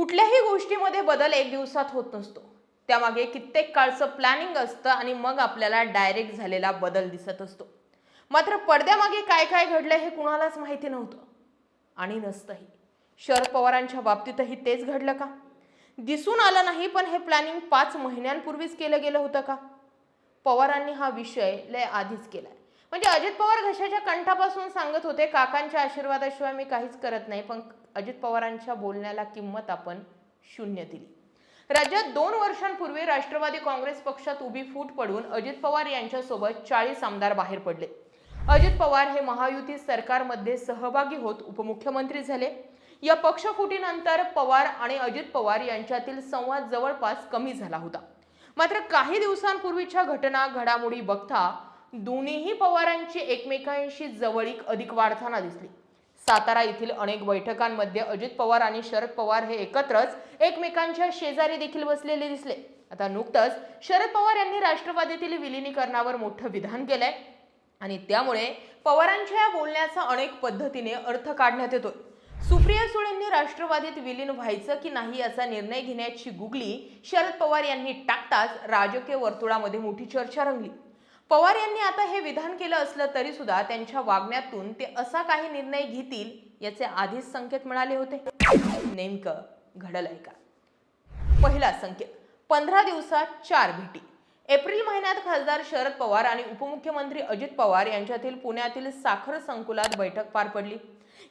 कुठल्याही गोष्टीमध्ये बदल एक दिवसात होत नसतो. त्यामागे कित्येक काळचं प्लॅनिंग असतं आणि मग आपल्याला डायरेक्ट झालेला बदल दिसत असतो. मात्र पडद्यामागे काय काय घडलं हे कुणालाच माहिती नव्हतं. आणि नसतंही. शरद पवारांच्या बाबतीतही तेच घडलं का? दिसून आलं नाही पण हे प्लॅनिंग पाच महिन्यांपूर्वीच केलं गेलं होतं का? पवारांनी हा विषय लय आधीच केला म्हणजे अजित पवार घशाच्या कंठापासून सांगत होते काकांच्या आशीर्वादाशिवाय मी काहीच करत नाही पण अजित पवारांच्या बोलण्याला किंमत आपण शून्य दिली. राज्यात दोन वर्षांपूर्वी राष्ट्रवादी काँग्रेस पक्षात उभी फूट पडून अजित पवार यांच्यासोबत चाळीस आमदार बाहेर पडले. अजित पवार हे महायुती सरकारमध्ये सहभागी होत उपमुख्यमंत्री झाले. या पक्षफुटीनंतर पवार आणि अजित पवार यांच्यातील संवाद जवळपास कमी झाला होता. मात्र काही दिवसांपूर्वीच्या घटना घडामोडी बघता दोन्हीही पवारांची एकमेकांशी जवळीक अधिक वाढताना दिसली. सातारा येथील अनेक बैठकांमध्ये अजित पवार आणि शरद पवार हे एकत्रच एकमेकांच्या शेजारी देखील बसलेले दिसले. आता नुकतंच शरद पवार यांनी राष्ट्रवादीतील विलिनीकरणावर मोठं विधान केलंय आणि त्यामुळे पवारांच्या या बोलण्याचा अनेक पद्धतीने अर्थ काढण्यात येतोय. सुप्रिया सुळेंनी राष्ट्रवादीत विलीन व्हायचं की नाही असा निर्णय घेण्याची गुगली शरद पवार यांनी टाकताच राजकीय वर्तुळामध्ये मोठी चर्चा रंगली. पवार यांनी आता हे विधान केलं असलं तरी सुद्धा त्यांच्या वागण्यातून ते असा काही निर्णय घेतील याचे आधीच संकेत मिळाले होते. नेमकं घडलंय का? पहिला संकेत पंधरा दिवसात चार भेटी. एप्रिल महिन्यात खासदार शरद पवार आणि उपमुख्यमंत्री अजित पवार यांच्यातील पुण्यातील साखर संकुलात बैठक पार पडली.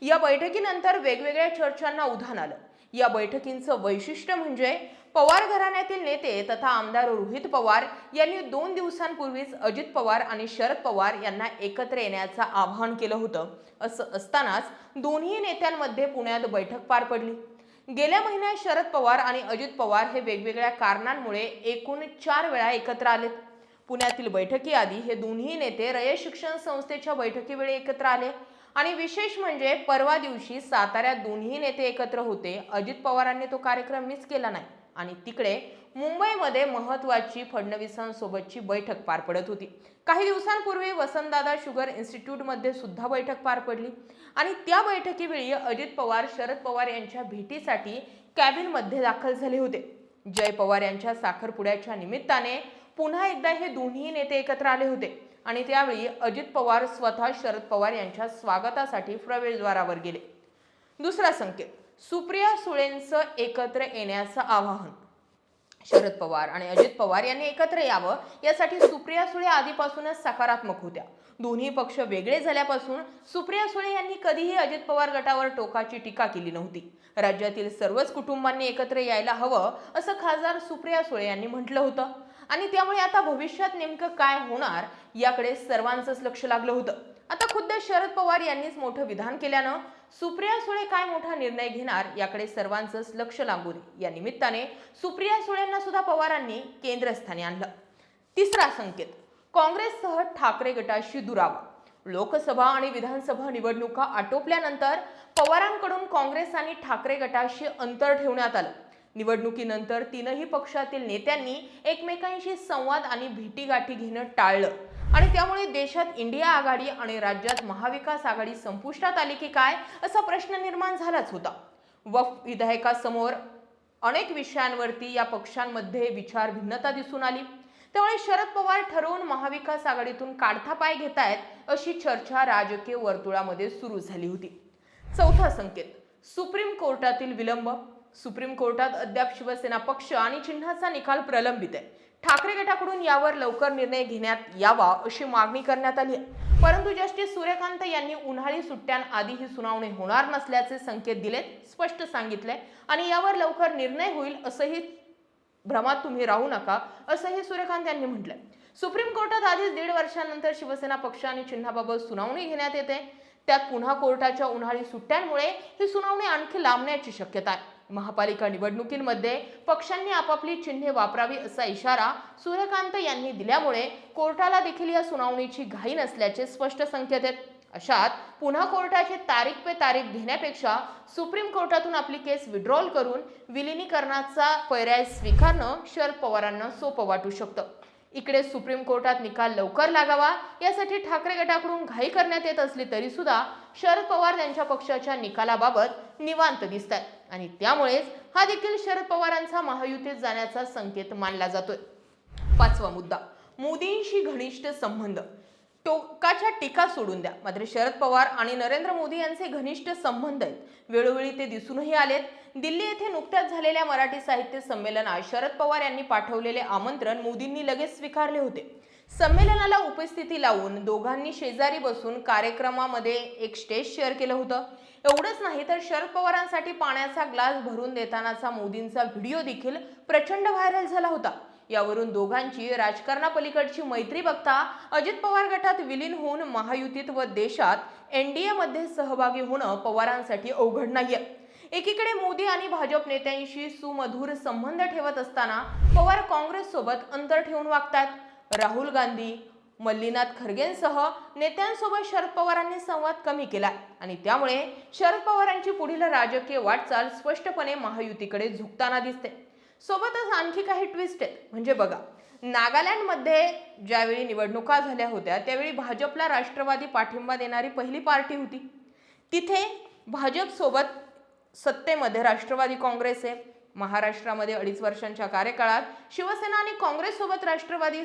या बैठकीनंतर वेगवेगळ्या चर्चांना उधाण आलं. या बैठकींचं वैशिष्ट्य म्हणजे पवार घराण्यातील नेते तथा आमदार रोहित पवार यांनी दोन दिवसांपूर्वीच अजित पवार आणि शरद पवार यांना एकत्र येण्याचं आवाहन केलं होतं. असं असतानाच दोन्ही नेत्यांमध्ये पुण्यात बैठक पार पडली. गेल्या महिन्यात शरद पवार आणि अजित पवार हे वेगवेगळ्या कारणांमुळे एकूण चार वेळा एकत्र आलेत. पुण्यातील बैठकीआधी हे दोन्ही नेते रयत शिक्षण संस्थेच्या बैठकीवेळी एकत्र आले. आणि विशेष म्हणजे परवा दिवशी साताऱ्यात दोन्ही नेते एकत्र होते. अजित पवारांनी तो कार्यक्रम मिस केला नाही. आणि तिकडे मुंबईमध्ये महत्वाची फडणवीसांसोबतची बैठक पार पडत होती. काही दिवसांपूर्वी वसंतदादा शुगर इन्स्टिट्यूटमध्ये सुद्धा बैठक पार पडली. आणि त्या बैठकीवेळी अजित पवार शरद पवार यांच्या भेटीसाठी कॅबिनमध्ये दाखल झाले होते. जय पवार यांच्या साखरपुड्याच्या निमित्ताने पुन्हा एकदा हे दोन्ही नेते एकत्र आले होते आणि त्यावेळी अजित पवार स्वतः शरद पवार यांच्या स्वागतासाठी प्रवेशद्वारावर गेले. दुसरा संकेत सुप्रिया सुळेंचं एकत्र येण्याचं आवाहन. शरद पवार आणि अजित पवार यांनी एकत्र यावं यासाठी सुप्रिया सुळे आधीपासूनच सकारात्मक होत्या. दोन्ही पक्ष वेगळे झाल्यापासून सुप्रिया सुळे यांनी कधीही अजित पवार गटावर टोकाची टीका केली नव्हती. राज्यातील सर्वच कुटुंबांनी एकत्र यायला हवं असं खासदार सुप्रिया सुळे यांनी म्हटलं होतं. आणि त्यामुळे आता भविष्यात नेमकं काय होणार याकडे सर्वांचंच लक्ष लागलं होतं. आता खुद्द शरद पवार यांनीच मोठं विधान केल्यानं सुप्रिया सुळे काय मोठा निर्णय घेणार याकडे सर्वांचंच लक्ष लागून या निमित्ताने सुप्रिया सुळेंना सुद्धा पवारांनी केंद्रस्थानी आणलं. तिसरा संकेत काँग्रेससह ठाकरे गटाशी दुरावा. लोकसभा आणि विधानसभा निवडणुका आटोपल्यानंतर पवारांकडून काँग्रेस आणि ठाकरे गटाशी अंतर ठेवण्यात आलं. निवडणुकीनंतर तीनही पक्षातील नेत्यांनी एकमेकांशी संवाद आणि भेटीगाठी घेणं टाळलं. आणि त्यामुळे देशात इंडिया आघाडी आणि राज्यात महाविकास आघाडी संपुष्टात आली की काय असा प्रश्न निर्माण झालाच होता. वफ विधायकासमोर अनेक विषयांवरती या पक्षांमध्ये विचार भिन्नता दिसून आली. त्यामुळे शरद पवार ठरवून महाविकास आघाडीतून काढता पाय घेतायत अशी चर्चा राजकीय वर्तुळामध्ये सुरू झाली होती. चौथा संकेत सुप्रीम कोर्टातील विलंब. सुप्रीम कोर्टात अद्याप शिवसेना पक्ष आणि चिन्हाचा निकाल प्रलंबित आहे. ठाकरे गटाकडून यावर लवकर निर्णय घेण्यात यावा अशी मागणी करण्यात आली आहे. परंतु जस्टिस सूर्यकांत यांनी उन्हाळी सुट्ट्यांआधी ही सुनावणी होणार नसल्याचे संकेत दिलेत स्पष्ट सांगितले आणि यावर लवकर निर्णय होईल असंही भ्रमात तुम्ही राहू नका असंही सूर्यकांत यांनी म्हटलंय. सुप्रीम कोर्टात आधीच दीड वर्षानंतर शिवसेना पक्ष आणि चिन्हाबाबत सुनावणी घेण्यात येते. त्यात पुन्हा कोर्टाच्या उन्हाळी सुट्ट्यांमुळे ही सुनावणी आणखी लांबण्याची शक्यता आहे. महापालिका निवडणुकीमध्ये पक्षांनी आपापली चिन्हे वापरावी असा इशारा सूर्यकांत यांनी दिल्यामुळे कोर्टाला देखील या सुनावणीची घाई नसल्याचे स्पष्ट संकेत आहेत. अशात पुन्हा कोर्टाची तारीख पे तारीख घेण्यापेक्षा सुप्रीम कोर्टातून आपली केस विड्रॉल करून विलिनीकरणाचा पर्याय स्वीकारणं शरद पवारांना सोपं वाटू शकतं. इकडे सुप्रीम कोर्टात निकाल लवकर लागावा यासाठी ठाकरे गटाकडून घाई करण्यात येत असली तरी सुद्धा शरद पवार त्यांच्या पक्षाच्या निकालाबाबत निवांत दिसत आहेत आणि त्यामुळेच हा देखील शरद पवारांचा महायुतीत जाण्याचा संकेत मानला जातोय. पाचवा मुद्दा मोदींशी घनिष्ठ संबंध. टोकाच्या टीका सोडून द्या. मात्र शरद पवार आणि नरेंद्र मोदी यांचे घनिष्ठ संबंध आहेत. वेळोवेळी ते दिसूनही आलेत. दिल्ली येथे नुकत्याच झालेल्या मराठी साहित्य संमेलनात शरद पवार यांनी पाठवलेले आमंत्रण मोदींनी लगेच स्वीकारले होते. संमेलनाला उपस्थिती लावून दोघांनी शेजारी बसून कार्यक्रमामध्ये एक स्टेज शेअर केलं होतं. एवढंच नाही तर शरद पवारांसाठी पाण्याचा ग्लास भरून देतानाचा मोदींचा व्हिडिओ देखील प्रचंड व्हायरल झाला होता. यावरून दोघांची राजकारणापलीकडची मैत्री बघता अजित पवार गटात विलीन होऊन महायुतीत व देशात एनडीएमध्ये सहभागी होणं पवारांसाठी अवघड नाहीये. एकीकडे मोदी आणि भाजप नेत्यांशी सुमधुर संबंध ठेवत असताना पवार काँग्रेस सोबत अंतर ठेवून वागतात राहुल गांधी मल्लीनाथ खरगेंसह नेत्यांसोबत शरद पवारांनी संवाद कमी केला आणि त्यामुळे शरद पवारांची पुढील राजकीय वाटचाल स्पष्टपणे महायुतीकडे झुकताना दिसते. सोबतच आणखी काही ट्विस्ट आहेत. म्हणजे बघा नागालँडमध्ये ज्यावेळी निवडणुका झाल्या होत्या त्यावेळी भाजपला राष्ट्रवादी पाठिंबा देणारी पहिली पार्टी होती. तिथे भाजपसोबत सत्तेमध्ये राष्ट्रवादी काँग्रेस आहे. महाराष्ट्रामध्ये अडीच वर्षांच्या कार्यकाळात शिवसेना आणि काँग्रेससोबत राष्ट्रवादी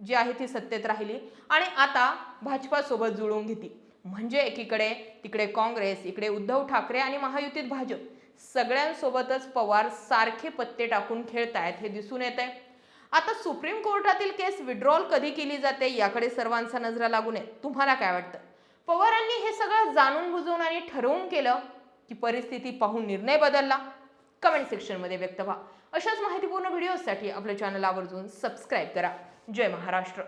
जी आहे ती सत्तेत राहिली आणि आता भाजपासोबत जुळवून घेतली. म्हणजे एकीकडे तिकडे काँग्रेस इकडे उद्धव ठाकरे आणि महायुतीत भाजप. सगळ्यांसोबतच पवार सारखे पत्ते टाकून खेळतायत हे दिसून येत आहे आता सुप्रीम कोर्टातील केस विड्रॉल कधी केली जाते याकडे सर्वांचा नजरा लागू नये तुम्हाला काय वाटतं? पवारांनी हे सगळं जाणून बुजवून आणि ठरवून केलं की परिस्थिती पाहून निर्णय बदलला. कमेंट सेक्शनमध्ये व्यक्त व्हा. अशाच माहितीपूर्ण व्हिडिओसाठी आपल्या चॅनल आवर्जून सबस्क्राईब करा. जय महाराष्ट्र.